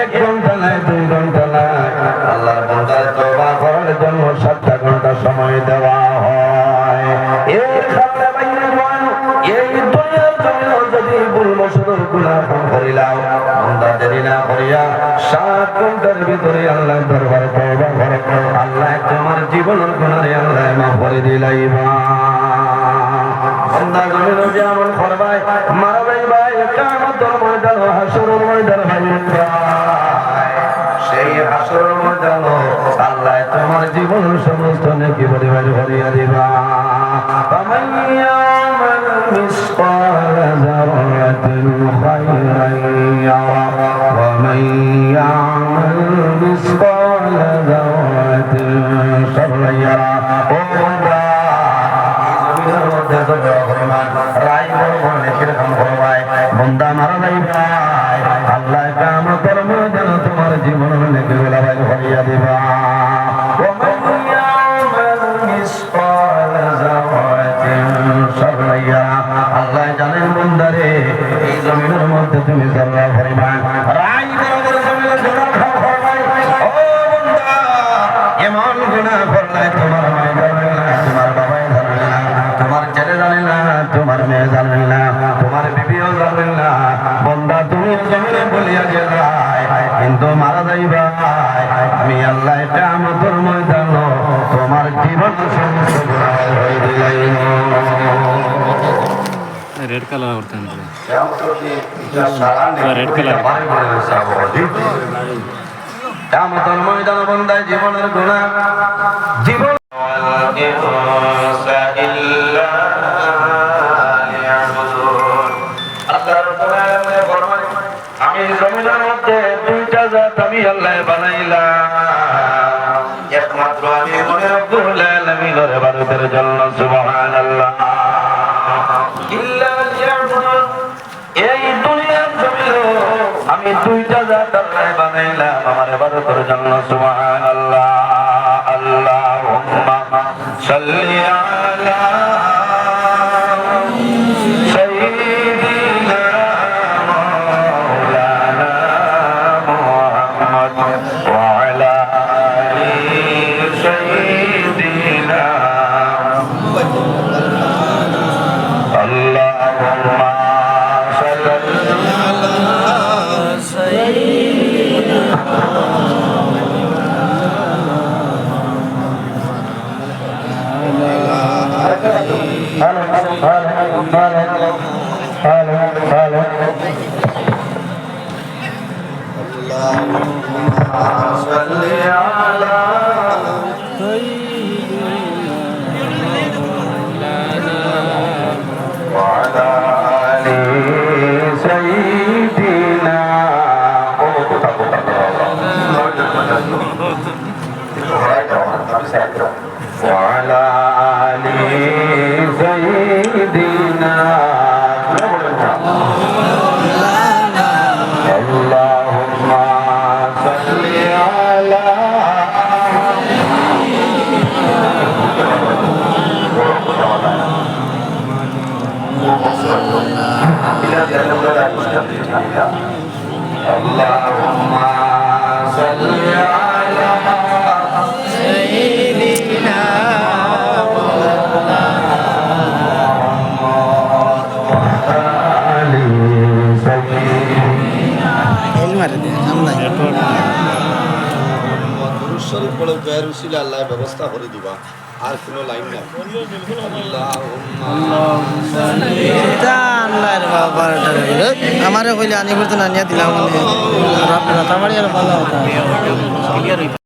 এক ঘণ্টা নাই দুই ঘণ্টা নাই আল্লাহর বন্দার তওবা করার জন্য সাতটা ঘণ্টা সময় দেওয়া হয়। এই সাতটা বাইরে বয়ান এই দুনিয়ার জমিন যদি ভুলবশত গুনাহ করিলাম, বন্দা মারবাই জানো আল্লাহ তোমার জীবন সমস্ত নাকি পরিবার ভরিয়া দিবা। রায় বন্ধা মারা যাইবা। এই জমিনের মধ্যে তুমি জল্লা পরিমাণ রায় বরাবর গুনাহ খাও করবাই ও বন্দা এমন গুনাহ করলে তোমার মায় জানে না তোমার বাবাই জানে না তোমার ছেলে জানে না মেয়ে জানে না তোমার বিবিও জানে না বন্দা তুমি জমিনে বলিয়া গেলাই কিন্তু মারা যাইবা আমি আল্লাহ এটা আমাদের ময়দান তোমার জীবন সমস্ত রেড কালার করতে হবে রেড কালার কামতর ময়দান বন্দায় জীবনের গুণা জীবন আমি জমিনের মধ্যে দুইটা জাত আমি আল্লাহ বানাইলাম একমাত্র আমি মনে রব্বুল আলামিনের ইবাদতের জন্য সুবহানাল্লাহ ইল্লা লিয়াবুদুন এই দুনিয়ার জমিন আমি দুইটা জাত আল্লাহ বানাইলাম আমার ইবাদতের জন্য সুবহানাল্লাহ আল্লাহুম্মা সাল্লি صل على وعلى آل سيدنا وعلى آل শরীফ বের আল্লাহ ব্যবস্থা করে দিবা। আর কোনো লাইন নাই। আমারে কইলে আনি করতে না নিয়ে দিলাম। মানে রাত ভালো